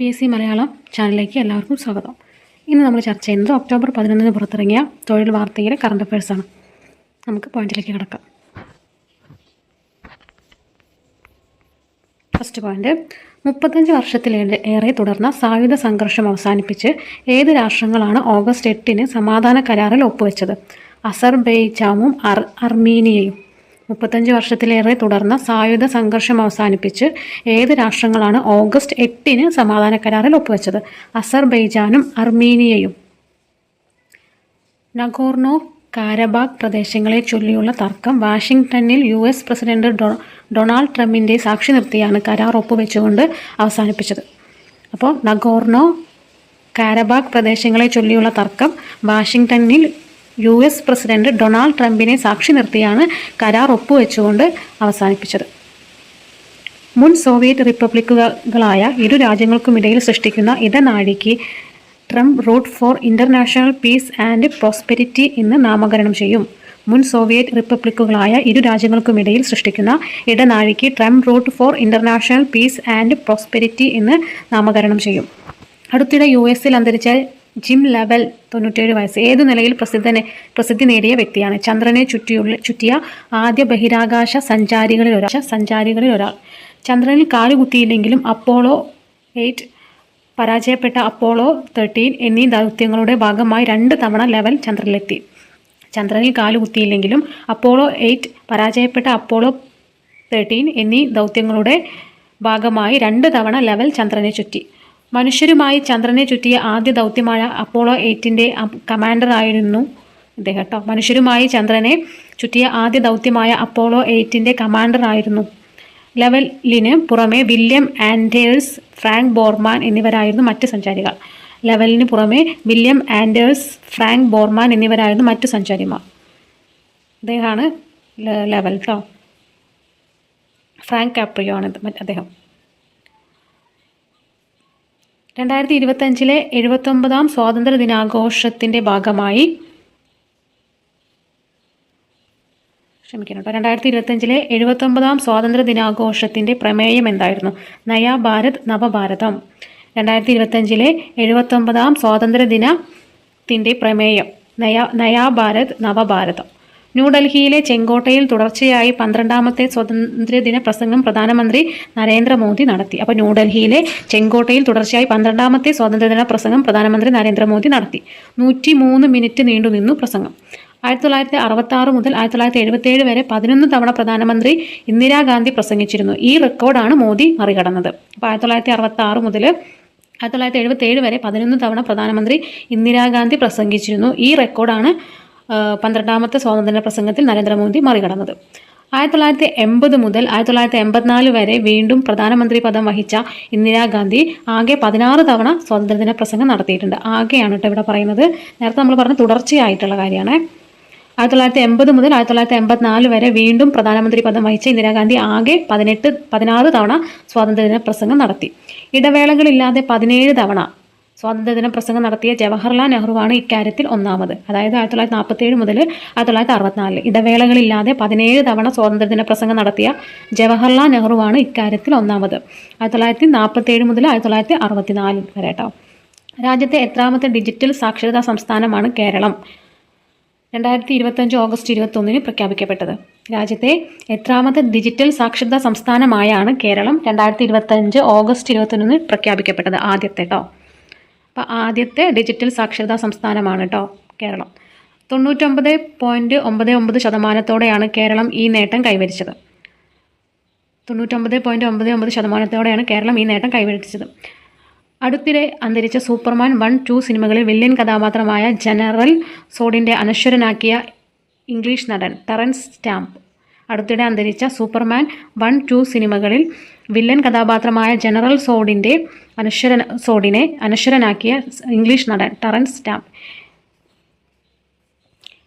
P S C Malayalam ചാനലിലേക്ക് എല്ലാവർക്കും സ്വാഗതം. ഇന്ന് നമ്മൾ ചർച്ച ചെയ്യുന്നത് ഒക്ടോബർ പതിനൊന്നിന് പുറത്തിറങ്ങിയ തൊഴിൽ വാർത്തയിലെ കറണ്ട് അഫയേഴ്സാണ് നമുക്ക് പോയിന്റിലേക്ക് കിടക്കാം. ഫസ്റ്റ് പോയിന്റ് മുപ്പത്തഞ്ച് വർഷത്തിലേറെ തുടർന്ന സായുധ സംഘർഷം അവസാനിപ്പിച്ച് ഏത് രാഷ്ട്രങ്ങളാണ് ഓഗസ്റ്റ് എട്ടിന് സമാധാന കരാറിൽ ഒപ്പുവെച്ചത്? അസർബൈജാമും അർ അർമീനിയയും. മുപ്പത്തഞ്ച് വർഷത്തിലേറെ തുടർന്ന സായുധ സംഘർഷം അവസാനിപ്പിച്ച് ഏത് രാഷ്ട്രങ്ങളാണ് ഓഗസ്റ്റ് എട്ടിന് സമാധാന കരാറിൽ ഒപ്പുവെച്ചത്? അസർബൈജാനും അർമീനിയയും. നഗോർണോ കാരബാഗ് പ്രദേശങ്ങളെ ചൊല്ലിയുള്ള തർക്കം വാഷിംഗ്ടണിൽ യു എസ് പ്രസിഡന്റ് ഡൊണാൾഡ് ട്രംപിന്റെ സാക്ഷി നിർത്തിയാണ് കരാർ ഒപ്പുവെച്ചുകൊണ്ട് അവസാനിപ്പിച്ചത്. അപ്പോൾ നഗോർണോ കാരബാഗ് പ്രദേശങ്ങളെ ചൊല്ലിയുള്ള തർക്കം വാഷിംഗ്ടണിൽ യു എസ് പ്രസിഡന്റ് ഡൊണാൾഡ് ട്രംപിനെ സാക്ഷി നിർത്തിയാണ് കരാർ ഒപ്പുവെച്ചുകൊണ്ട് അവസാനിപ്പിച്ചത്. മുൻ സോവിയറ്റ് റിപ്പബ്ലിക്കുകളായ ഇരു രാജ്യങ്ങൾക്കുമിടയിൽ സൃഷ്ടിക്കുന്ന ഇടനാഴിക്ക് Trump route for international peace and prosperity എന്ന് നാമകരണം ചെയ്യും. മുൻ സോവിയറ്റ് റിപ്പബ്ലിക്കുകളായ ഇരു രാജ്യങ്ങൾക്കുമിടയിൽ സൃഷ്ടിക്കുന്ന ഇടനാഴിക്ക് Trump route for international peace and prosperity എന്ന് നാമകരണം ചെയ്യും. അടുത്തിടെ യു എസിൽ അന്തരിച്ച ജിം ലെവൽ തൊണ്ണൂറ്റേഴ് വയസ്സ്. ഏതു നിലയിൽ പ്രസിദ്ധനെ പ്രസിദ്ധി നേടിയ വ്യക്തിയാണ്? ചന്ദ്രനെ ചുറ്റിയുള്ള ചുറ്റിയ ആദ്യ ബഹിരാകാശ സഞ്ചാരികളിൽ ഒരാൾ സഞ്ചാരികളിൽ ഒരാൾ. ചന്ദ്രനിൽ കാലുകുത്തിയില്ലെങ്കിലും അപ്പോളോ എയ്റ്റ് പരാജയപ്പെട്ട അപ്പോളോ തേർട്ടീൻ എന്നീ ദൗത്യങ്ങളുടെ ഭാഗമായി രണ്ട് തവണ ലെവൽ ചന്ദ്രനിലെത്തി. ചന്ദ്രനിൽ കാലുകുത്തിയില്ലെങ്കിലും അപ്പോളോ എയ്റ്റ് പരാജയപ്പെട്ട അപ്പോളോ തേർട്ടീൻ എന്നീ ദൗത്യങ്ങളുടെ ഭാഗമായി രണ്ട് തവണ ലെവൽ ചന്ദ്രനെ ചുറ്റി. മനുഷ്യരുമായി ചന്ദ്രനെ ചുറ്റിയ ആദ്യ ദൗത്യമായ അപ്പോളോ എയ്റ്റിന്റെ കമാൻഡറായിരുന്നു ഇദ്ദേഹം കേട്ടോ മനുഷ്യരുമായി ചന്ദ്രനെ ചുറ്റിയ ആദ്യ ദൗത്യമായ അപ്പോളോ എയ്റ്റിന്റെ കമാൻഡറായിരുന്നു. ലെവലിന് പുറമെ വില്യം ആൻഡേഴ്സ് ഫ്രാങ്ക് ബോർമാൻ എന്നിവരായിരുന്നു മറ്റ് സഞ്ചാരികൾ. ലെവലിന് പുറമെ വില്യം ആൻഡേഴ്സ് ഫ്രാങ്ക് ബോർമാൻ എന്നിവരായിരുന്നു മറ്റ് സഞ്ചാരിമാർ. അദ്ദേഹമാണ് ലെവൽ കേട്ടോ ഫ്രാങ്ക് കാപ്രിയോ ആണ് അദ്ദേഹം. രണ്ടായിരത്തി ഇരുപത്തഞ്ചിലെ എഴുപത്തൊമ്പതാം സ്വാതന്ത്ര്യ ദിനാഘോഷത്തിന്റെ ഭാഗമായി ക്ഷമിക്കണം കേട്ടോ. രണ്ടായിരത്തി ഇരുപത്തഞ്ചിലെ എഴുപത്തൊമ്പതാം സ്വാതന്ത്ര്യ ദിനാഘോഷത്തിന്റെ പ്രമേയം എന്തായിരുന്നു? നയാ ഭാരത് നവഭാരതം. രണ്ടായിരത്തി ഇരുപത്തഞ്ചിലെ എഴുപത്തൊമ്പതാം സ്വാതന്ത്ര്യ ദിനത്തിന്റെ പ്രമേയം. നയാ നയാ ഭാരത് നവഭാരതം. ന്യൂഡൽഹിയിലെ ചെങ്കോട്ടയിൽ തുടർച്ചയായി പന്ത്രണ്ടാമത്തെ സ്വാതന്ത്ര്യദിന പ്രസംഗം പ്രധാനമന്ത്രി നരേന്ദ്രമോദി നടത്തി. അപ്പോൾ ന്യൂഡൽഹിയിലെ ചെങ്കോട്ടയിൽ തുടർച്ചയായി പന്ത്രണ്ടാമത്തെ സ്വാതന്ത്ര്യദിന പ്രസംഗം പ്രധാനമന്ത്രി നരേന്ദ്രമോദി നടത്തി. നൂറ്റി മൂന്ന് മിനിറ്റ് നീണ്ടുനിന്നു പ്രസംഗം. ആയിരത്തി തൊള്ളായിരത്തി അറുപത്തി ആറ് മുതൽ ആയിരത്തി തൊള്ളായിരത്തി എഴുപത്തേഴ് വരെ പതിനൊന്ന് തവണ പ്രധാനമന്ത്രി ഇന്ദിരാഗാന്ധി പ്രസംഗിച്ചിരുന്നു. ഈ റെക്കോർഡാണ് മോദി മറികടന്നത്. അപ്പോൾ ആയിരത്തി തൊള്ളായിരത്തി അറുപത്തി ആറ് മുതൽ ആയിരത്തി തൊള്ളായിരത്തി എഴുപത്തി ഏഴ് വരെ പതിനൊന്ന് തവണ പ്രധാനമന്ത്രി ഇന്ദിരാഗാന്ധി പ്രസംഗിച്ചിരുന്നു. ഈ റെക്കോർഡാണ് പന്ത്രണ്ടാമത്തെ സ്വാതന്ത്ര്യ പ്രസംഗത്തിൽ നരേന്ദ്രമോദി മറികടന്നത്. ആയിരത്തി തൊള്ളായിരത്തി എൺപത് മുതൽ ആയിരത്തി തൊള്ളായിരത്തി എൺപത്തിനാല് വരെ വീണ്ടും പ്രധാനമന്ത്രി പദം വഹിച്ച ഇന്ദിരാഗാന്ധി ആകെ പതിനാറ് തവണ സ്വാതന്ത്ര്യദിന പ്രസംഗം നടത്തിയിട്ടുണ്ട്. ആകെയാണ് കേട്ടോ ഇവിടെ പറയുന്നത്. നേരത്തെ നമ്മൾ പറഞ്ഞ തുടർച്ചയായിട്ടുള്ള കാര്യമാണ്. ആയിരത്തി തൊള്ളായിരത്തി എൺപത് മുതൽ ആയിരത്തി തൊള്ളായിരത്തി എൺപത്തിനാല് വരെ വീണ്ടും പ്രധാനമന്ത്രി പദം വഹിച്ച ഇന്ദിരാഗാന്ധി ആകെ പതിനെട്ട് പതിനാറ് തവണ സ്വാതന്ത്ര്യദിന പ്രസംഗം നടത്തി. ഇടവേളകളില്ലാതെ പതിനേഴ് തവണ സ്വാതന്ത്ര്യദിന പ്രസംഗം നടത്തിയ ജവഹർലാൽ നെഹ്റുവാണ് ഇക്കാര്യത്തിൽ ഒന്നാമത്. അതായത് ആയിരത്തി തൊള്ളായിരത്തി നാൽപ്പത്തേഴ് മുതൽ ആയിരത്തി തൊള്ളായിരത്തി അറുപത്തിനാലിൽ ഇടവേളകളില്ലാതെ പതിനേഴ് തവണ സ്വാതന്ത്ര്യദിന പ്രസംഗം നടത്തിയ ജവഹർലാൽ നെഹ്റുവാണ് ഇക്കാര്യത്തിൽ ഒന്നാമത്. ആയിരത്തി തൊള്ളായിരത്തി നാൽപ്പത്തേഴ് മുതൽ ആയിരത്തി തൊള്ളായിരത്തി അറുപത്തിനാല് വരെ കേട്ടോ രാജ്യത്തെ എത്രാമത്തെ ഡിജിറ്റൽ സാക്ഷരതാ സംസ്ഥാനമാണ് കേരളം. രണ്ടായിരത്തി ഇരുപത്തഞ്ച് ഓഗസ്റ്റ് ഇരുപത്തൊന്നിന് പ്രഖ്യാപിക്കപ്പെട്ടത്. രാജ്യത്തെ എത്രാമത്തെ ഡിജിറ്റൽ സാക്ഷരതാ സംസ്ഥാനമായാണ് കേരളം. രണ്ടായിരത്തി ഇരുപത്തഞ്ച് ഓഗസ്റ്റ് ഇരുപത്തൊന്നിന് പ്രഖ്യാപിക്കപ്പെട്ടത് ആദ്യത്തെ കേട്ടോ അപ്പോൾ ആദ്യത്തെ ഡിജിറ്റൽ സാക്ഷരതാ സംസ്ഥാനമാണ് കേട്ടോ കേരളം. തൊണ്ണൂറ്റൊമ്പത് പോയിന്റ് ഒമ്പത് ഒമ്പത് ശതമാനത്തോടെയാണ് കേരളം ഈ നേട്ടം കൈവരിച്ചത്. തൊണ്ണൂറ്റൊമ്പത് പോയിന്റ് ഒമ്പത് ഒമ്പത് ശതമാനത്തോടെയാണ് കേരളം ഈ നേട്ടം കൈവരിച്ചത്. അടുത്തിടെ അന്തരിച്ച സൂപ്പർമാൻ വൺ ടു സിനിമകളിൽ വില്ലൻ കഥാപാത്രമായ ജനറൽ സോഡിന്റെ അനശ്വരനാക്കിയ ഇംഗ്ലീഷ് നടൻ ടെറൻസ് സ്റ്റാമ്പ് അടുത്തിടെ അന്തരിച്ച സൂപ്പർമാൻ വൺ ടു സിനിമകളിൽ വില്ലൻ കഥാപാത്രമായ ജനറൽ സോഡിന്റെ അനശ്വര സോഡിനെ അനശ്വരനാക്കിയ ഇംഗ്ലീഷ് നടൻ ടറൻസ് സ്റ്റാമ്പ്.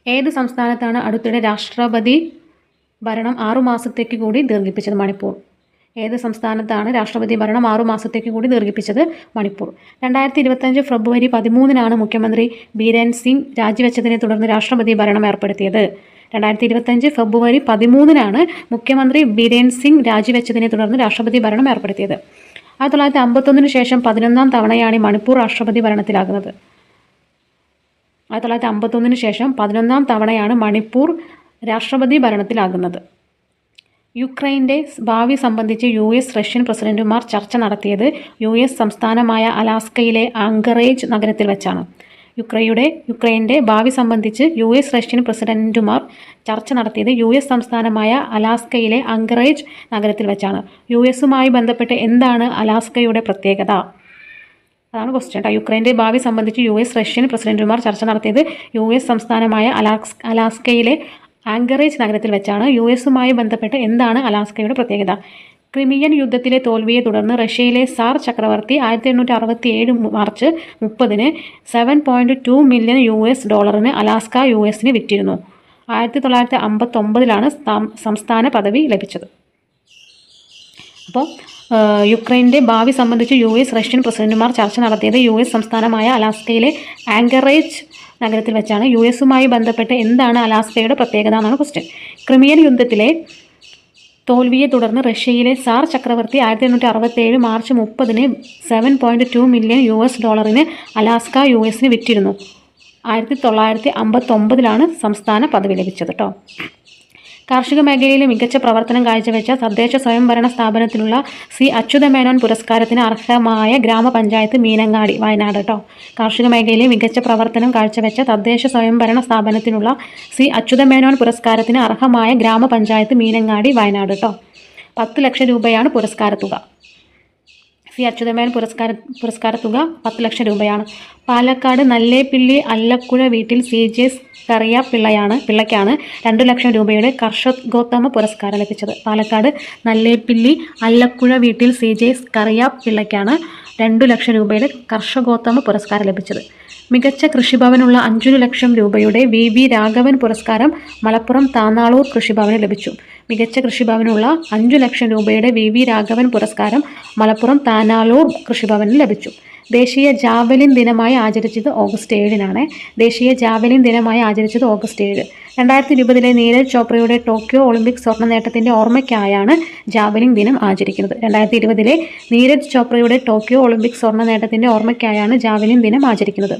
ഏത് സംസ്ഥാനത്താണ് അടുത്തിടെ രാഷ്ട്രപതി ഭരണം ആറുമാസത്തേക്ക് കൂടി ദീർഘിപ്പിച്ചത്? മണിപ്പൂർ. ഏത് സംസ്ഥാനത്താണ് രാഷ്ട്രപതി ഭരണം ആറുമാസത്തേക്ക് കൂടി ദീർഘിപ്പിച്ചത്? മണിപ്പൂർ. രണ്ടായിരത്തി ഇരുപത്തഞ്ച് ഫെബ്രുവരി പതിമൂന്നിനാണ് മുഖ്യമന്ത്രി ബീരൻ സിംഗ് രാജിവെച്ചതിനെ തുടർന്ന് രാഷ്ട്രപതി ഭരണം ഏർപ്പെടുത്തിയത്. രണ്ടായിരത്തി ഇരുപത്തഞ്ച് ഫെബ്രുവരി പതിമൂന്നിനാണ് മുഖ്യമന്ത്രി ബീരേൻ സിംഗ് രാജിവെച്ചതിനെ തുടർന്ന് രാഷ്ട്രപതി ഭരണം ഏർപ്പെടുത്തിയത്. ആയിരത്തി തൊള്ളായിരത്തി അമ്പത്തൊന്നിന് ശേഷം പതിനൊന്നാം തവണയാണ് ഈ മണിപ്പൂർ രാഷ്ട്രപതി ഭരണത്തിലാകുന്നത്. ആയിരത്തി തൊള്ളായിരത്തി അമ്പത്തൊന്നിന് ശേഷം പതിനൊന്നാം തവണയാണ് മണിപ്പൂർ രാഷ്ട്രപതി ഭരണത്തിലാകുന്നത്. യുക്രൈന്റെ ഭാവി സംബന്ധിച്ച് യു എസ് റഷ്യൻ പ്രസിഡന്റുമാർ ചർച്ച നടത്തിയത് യു എസ് സംസ്ഥാനമായ അലാസ്കയിലെ ആങ്കറേജ് നഗരത്തിൽ വെച്ചാണ്. യുക്രൈയുടെ യുക്രൈന്റെ ഭാവി സംബന്ധിച്ച് യു എസ് റഷ്യൻ പ്രസിഡന്റുമാർ ചർച്ച നടത്തിയത് യു എസ് സംസ്ഥാനമായ അലാസ്കയിലെ അങ്കറേജ് നഗരത്തിൽ വെച്ചാണ്. യു എസുമായി ബന്ധപ്പെട്ട് എന്താണ് അലാസ്കയുടെ പ്രത്യേകത? അതാണ് ക്വസ്റ്റ്യൻ കേട്ടോ യുക്രൈന്റെ ഭാവി സംബന്ധിച്ച് യു എസ് റഷ്യൻ പ്രസിഡന്റുമാർ ചർച്ച നടത്തിയത് യു എസ് സംസ്ഥാനമായ അലാസ് അലാസ്കയിലെ ആങ്കറേജ് നഗരത്തിൽ വെച്ചാണ്. യു എസുമായി ബന്ധപ്പെട്ട് എന്താണ് അലാസ്കയുടെ പ്രത്യേകത? ക്രിമിയൻ യുദ്ധത്തിലെ തോൽവിയെ തുടർന്ന് റഷ്യയിലെ സാർ ചക്രവർത്തി ആയിരത്തി എണ്ണൂറ്റി അറുപത്തി ഏഴ് മാർച്ച് മുപ്പതിന് seven point two million U S ഡോളറിന് അലാസ്ക യു എസിന് വിറ്റിരുന്നു. ആയിരത്തി തൊള്ളായിരത്തി അമ്പത്തൊമ്പതിലാണ് സംസ്ഥാന പദവി ലഭിച്ചത്. അപ്പോൾ യുക്രൈന്റെ ഭാവി സംബന്ധിച്ച് യു എസ് റഷ്യൻ പ്രസിഡന്റുമാർ ചർച്ച നടത്തിയത് യു എസ് സംസ്ഥാനമായ അലാസ്കയിലെ ആങ്കറേജ് നഗരത്തിൽ വെച്ചാണ്. യു എസുമായി ബന്ധപ്പെട്ട് എന്താണ് അലാസ്കയുടെ പ്രത്യേകത എന്നാണ് ക്വസ്റ്റ്യൻ ക്രിമിയൻ യുദ്ധത്തിലെ തോൽവിയെ തുടർന്ന് റഷ്യയിലെ സാർ ചക്രവർത്തി ആയിരത്തി എണ്ണൂറ്റി അറുപത്തേഴ് മാർച്ച് മുപ്പതിന് seven point two million U S ഡോളറിന് അലാസ്ക യു എസിന് വിറ്റിരുന്നു. ആയിരത്തി തൊള്ളായിരത്തി അമ്പത്തൊമ്പതിലാണ് സംസ്ഥാന പദവി ലഭിച്ചത് കേട്ടോ കാർഷിക മേഖലയിൽ മികച്ച പ്രവർത്തനം കാഴ്ചവെച്ച തദ്ദേശ സ്വയംഭരണ സ്ഥാപനത്തിനുള്ള സി അച്യുതമേനോൻ പുരസ്കാരത്തിന് അർഹമായ ഗ്രാമപഞ്ചായത്ത് മീനങ്ങാടി വയനാട് കേട്ടോ കാർഷിക മേഖലയിൽ മികച്ച പ്രവർത്തനം കാഴ്ചവെച്ച തദ്ദേശ സ്വയംഭരണ സ്ഥാപനത്തിനുള്ള സി അച്യുതമേനോൻ പുരസ്കാരത്തിന് അർഹമായ ഗ്രാമപഞ്ചായത്ത് മീനങ്ങാടി വയനാട് കേട്ടോ പത്ത് ലക്ഷം രൂപയാണ് പുരസ്കാര തുക. സി അച്യുതമേൽ പുരസ്കാര പുരസ്കാര തുക പത്ത് ലക്ഷം രൂപയാണ്. പാലക്കാട് നല്ലേപ്പിള്ളി അല്ലക്കുഴ വീട്ടിൽ സി ജെ കറിയ പിള്ളയാണ് പിള്ളയ്ക്കാണ് രണ്ടു ലക്ഷം രൂപയുടെ കർഷകോത്തമ പുരസ്കാരം ലഭിച്ചത്. പാലക്കാട് നല്ലേപ്പിള്ളി അല്ലക്കുഴ വീട്ടിൽ സി ജെ കറിയ പിള്ളയ്ക്കാണ് രണ്ടു ലക്ഷം രൂപയിലെ കർഷകോത്തമ പുരസ്കാരം ലഭിച്ചത്. മികച്ച കൃഷിഭവനുള്ള അഞ്ചു ലക്ഷം രൂപയുടെ വി. വി. രാഘവൻ പുരസ്കാരം മലപ്പുറം താന്നാളൂർ കൃഷിഭവന് ലഭിച്ചു. മികച്ച കൃഷിഭവനുള്ള അഞ്ചു ലക്ഷം രൂപയുടെ വി. വി. രാഘവൻ പുരസ്കാരം മലപ്പുറം താനാളൂർ കൃഷിഭവന് ലഭിച്ചു. ദേശീയ ജാവലിൻ ദിനമായി ആചരിച്ചത് ഓഗസ്റ്റ് ഏഴിനാണ്. ദേശീയ ജാവലിൻ ദിനമായി ആചരിച്ചത് ഓഗസ്റ്റ് ഏഴ്. രണ്ടായിരത്തി ഇരുപതിലെ നീരജ് ചോപ്രയുടെ ടോക്കിയോ ഒളിമ്പിക് സ്വർണ നേട്ടത്തിന്റെ ഓർമ്മയ്ക്കായാണ് ജാവലിൻ ദിനം ആചരിക്കുന്നത്. രണ്ടായിരത്തി ഇരുപതിലെ നീരജ് ചോപ്രയുടെ ടോക്കിയോ ഒളിമ്പിക് സ്വർണ നേട്ടത്തിന്റെ ഓർമ്മയ്ക്കായാണ് ജാവലിൻ ദിനം ആചരിക്കുന്നത്.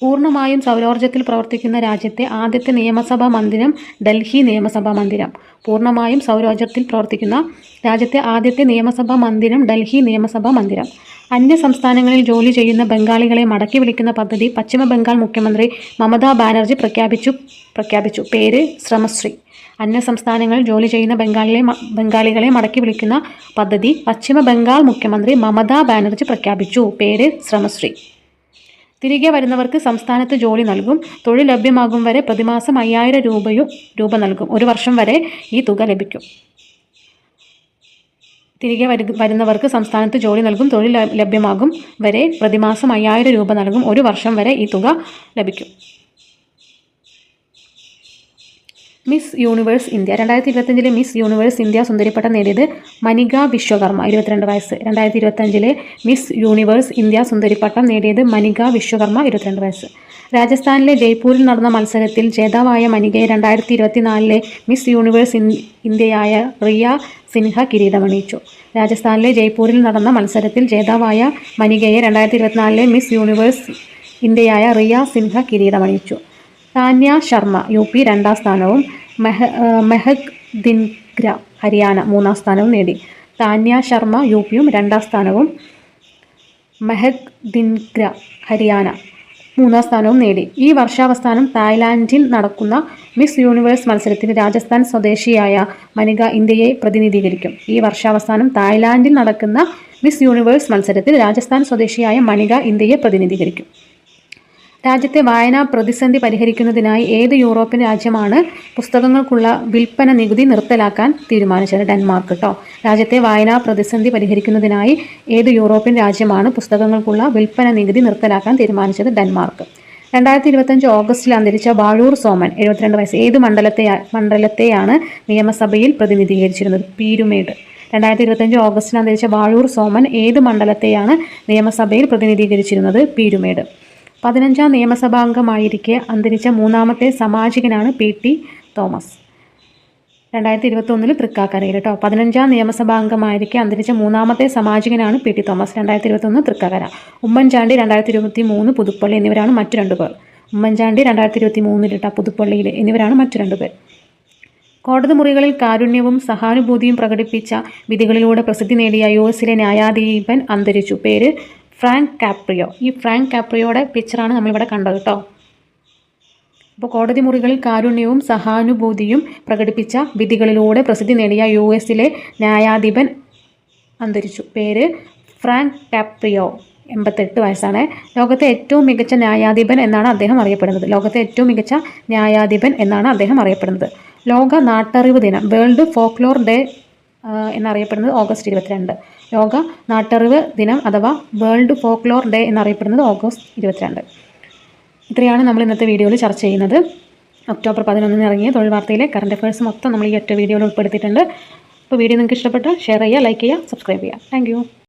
പൂർണമായും സൗരോർജത്തിൽ പ്രവർത്തിക്കുന്ന രാജ്യത്തെ ആദ്യത്തെ നിയമസഭാ മന്ദിരം ഡൽഹി നിയമസഭാ മന്ദിരം. പൂർണമായും സൗരോർജത്തിൽ പ്രവർത്തിക്കുന്ന രാജ്യത്തെ ആദ്യത്തെ നിയമസഭാ മന്ദിരം ഡൽഹി നിയമസഭാ മന്ദിരം. അന്യ സംസ്ഥാനങ്ങളിൽ ജോലി ചെയ്യുന്ന ബംഗാളികളെ മടക്കി വിളിക്കുന്ന പദ്ധതി പശ്ചിമ ബംഗാൾ മുഖ്യമന്ത്രി മമതാ ബാനർജി പ്രഖ്യാപിച്ചു പ്രഖ്യാപിച്ചു. പേര് ശ്രമശ്രീ. അന്യ സംസ്ഥാനങ്ങളിൽ ജോലി ചെയ്യുന്ന ബംഗാളിലെ ബംഗാളികളെ മടക്കി വിളിക്കുന്ന പദ്ധതി പശ്ചിമ ബംഗാൾ മുഖ്യമന്ത്രി മമതാ ബാനർജി പ്രഖ്യാപിച്ചു. പേര് ശ്രമശ്രീ. തിരികെ വരുന്നവർക്ക് സംസ്ഥാനത്ത് ജോലി നൽകും. തൊഴിൽ ലഭ്യമാകും വരെ പ്രതിമാസം അയ്യായിരം രൂപയും രൂപ നൽകും. ഒരു വർഷം വരെ ഈ തുക ലഭിക്കും. തിരികെ വരുന്നവർക്ക് സംസ്ഥാനത്ത് ജോലി നൽകും തൊഴിൽ ലഭ്യമാകും വരെ പ്രതിമാസം അയ്യായിരം രൂപ നൽകും. ഒരു വർഷം വരെ ഈ തുക ലഭിക്കും. Miss Universe India. രണ്ടായിരത്തി ഇരുപത്തഞ്ചിലെ മിസ് യൂണിവേഴ്സ് ഇന്ത്യ സുന്ദരിപ്പട്ടം നേടിയത് മനിക വിശ്വകർമ്മ ഇരുപത്തിരണ്ട് വയസ്സ്. രണ്ടായിരത്തി ഇരുപത്തഞ്ചിലെ മിസ് യൂണിവേഴ്സ് ഇന്ത്യ സുന്ദരിപ്പട്ടം നേടിയത് മനിക വിശ്വകർമ്മ ഇരുപത്തിരണ്ട് വയസ്സ്. രാജസ്ഥാനിലെ ജയ്പൂരിൽ നടന്ന മത്സരത്തിൽ ജേതാവായ മനികയെ രണ്ടായിരത്തി ഇരുപത്തിനാലിലെ മിസ് യൂണിവേഴ്സ് ഇന്ത്യയായ റിയ സിൻഹ കിരീടമണിയിച്ചു. രാജസ്ഥാനിലെ ജയ്പൂരിൽ നടന്ന മത്സരത്തിൽ ജേതാവായ മനികയെ രണ്ടായിരത്തി ഇരുപത്തിനാലിലെ മിസ് യൂണിവേഴ്സ് ഇന്ത്യയായ റിയ സിൻഹ കിരീടമണിയിച്ചു. താന്യ ശർമ്മ യു പി രണ്ടാം സ്ഥാനവും മെഹ മെഹക് ദിൻഗ്ര ഹരിയാന മൂന്നാം സ്ഥാനവും നേടി. താന്യ ശർമ്മ യു പിയും രണ്ടാം സ്ഥാനവും മെഹക് ദിൻഗ്ര ഹരിയാന മൂന്നാം സ്ഥാനവും നേടി. ഈ വർഷാവസാനം തായ്ലാൻഡിൽ നടക്കുന്ന മിസ് യൂണിവേഴ്സ് മത്സരത്തിന് രാജസ്ഥാൻ സ്വദേശിയായ മനിക ഇന്ത്യയെ പ്രതിനിധീകരിക്കും. ഈ വർഷാവസാനം തായ്ലാൻഡിൽ നടക്കുന്ന മിസ് യൂണിവേഴ്സ് മത്സരത്തിൽ രാജസ്ഥാൻ സ്വദേശിയായ മനിക ഇന്ത്യയെ പ്രതിനിധീകരിക്കും. രാജ്യത്തെ വായനാ പ്രതിസന്ധി പരിഹരിക്കുന്നതിനായി ഏത് യൂറോപ്യൻ രാജ്യമാണ് പുസ്തകങ്ങൾക്കുള്ള വിൽപ്പന നികുതി നിർത്തലാക്കാൻ തീരുമാനിച്ചത്? ഡെൻമാർക്ക് കേട്ടോ രാജ്യത്തെ വായനാ പ്രതിസന്ധി പരിഹരിക്കുന്നതിനായി ഏത് യൂറോപ്യൻ രാജ്യമാണ് പുസ്തകങ്ങൾക്കുള്ള വിൽപ്പന നികുതി നിർത്തലാക്കാൻ തീരുമാനിച്ചത്? ഡെൻമാർക്ക്. രണ്ടായിരത്തി ഇരുപത്തഞ്ച് ഓഗസ്റ്റിൽ അന്തരിച്ച ബാഴൂർ സോമൻ എഴുപത്തിരണ്ട് വയസ്സ്. ഏത് മണ്ഡലത്തെ മണ്ഡലത്തെയാണ് നിയമസഭയിൽ പ്രതിനിധീകരിച്ചിരുന്നത്? പീരുമേട്. രണ്ടായിരത്തി ഇരുപത്തഞ്ച് ഓഗസ്റ്റിൽ അന്തരിച്ച ബാഴൂർ സോമൻ ഏത് മണ്ഡലത്തെയാണ് നിയമസഭയിൽ പ്രതിനിധീകരിച്ചിരുന്നത്? പീരുമേട്. പതിനഞ്ചാം നിയമസഭാംഗമായിരിക്കെ അന്തരിച്ച മൂന്നാമത്തെ സമാജികനാണ് പി ടി തോമസ്. രണ്ടായിരത്തി ഇരുപത്തൊന്നിൽ തൃക്കാക്കരയിൽ കേട്ടോ പതിനഞ്ചാം നിയമസഭാംഗമായിരിക്കെ അന്തരിച്ച മൂന്നാമത്തെ സമാജികനാണ് പി ടി തോമസ്. രണ്ടായിരത്തി ഇരുപത്തൊന്ന് തൃക്കാക്കര. ഉമ്മൻചാണ്ടി രണ്ടായിരത്തി ഇരുപത്തി മൂന്ന് പുതുപ്പള്ളി എന്നിവരാണ് മറ്റു രണ്ടു പേർ. ഉമ്മൻചാണ്ടി രണ്ടായിരത്തി ഇരുപത്തി മൂന്നിൽ കേട്ടോ പുതുപ്പള്ളിയിൽ എന്നിവരാണ് മറ്റു രണ്ടു പേർ. കോടതി മുറികളിൽ കാരുണ്യവും സഹാനുഭൂതിയും പ്രകടിപ്പിച്ച വിധികളിലൂടെ പ്രസിദ്ധി നേടിയ യു എസിലെ ന്യായാധീപൻ അന്തരിച്ചു. പേര് ഫ്രാങ്ക് കാപ്രിയോ. ഈ ഫ്രാങ്ക് കാപ്രിയോയുടെ പിക്ചറാണ് നമ്മളിവിടെ കണ്ടത് കേട്ടോ അപ്പോൾ കോടതി മുറികളിൽ കാരുണ്യവും സഹാനുഭൂതിയും പ്രകടിപ്പിച്ച വിധികളിലൂടെ പ്രസിദ്ധി നേടിയ യു എസിലെ ന്യായാധിപൻ അന്തരിച്ചു. പേര് ഫ്രാങ്ക് കാപ്രിയോ. എൺപത്തെട്ട് വയസ്സാണ്. ലോകത്തെ ഏറ്റവും മികച്ച ന്യായാധിപൻ എന്നാണ് അദ്ദേഹം അറിയപ്പെടുന്നത്. ലോകത്തെ ഏറ്റവും മികച്ച ന്യായാധിപൻ എന്നാണ് അദ്ദേഹം അറിയപ്പെടുന്നത്. ലോക നാട്ടറിവ് ദിനം വേൾഡ് ഫോക്ലോർ ഡേ എന്നറിയപ്പെടുന്നത് ഓഗസ്റ്റ് ഇരുപത്തിരണ്ട്. ലോക നാട്ടറിവ് ദിനം അഥവാ വേൾഡ് ഫോക്ലോർ ഡേ എന്നറിയപ്പെടുന്നത് ഓഗസ്റ്റ് ഇരുപത്തിരണ്ട്. ഇത്രയാണ് നമ്മൾ ഇന്നത്തെ വീഡിയോയിൽ ചർച്ച ചെയ്യുന്നത്. ഒക്ടോബർ പതിനൊന്നിന് ഇറങ്ങിയ തൊഴിൽ വാർത്തയിലെ കറണ്ട് അഫയേഴ്സ് മൊത്തം നമ്മൾ ഈ ഒറ്റ വീഡിയോയിൽ ഉൾപ്പെടുത്തിയിട്ടുണ്ട്. അപ്പോൾ വീഡിയോ നിങ്ങൾക്ക് ഇഷ്ടപ്പെട്ടാൽ ഷെയർ ചെയ്യുക ലൈക്ക് ചെയ്യുക സബ്സ്ക്രൈബ് ചെയ്യുക. താങ്ക്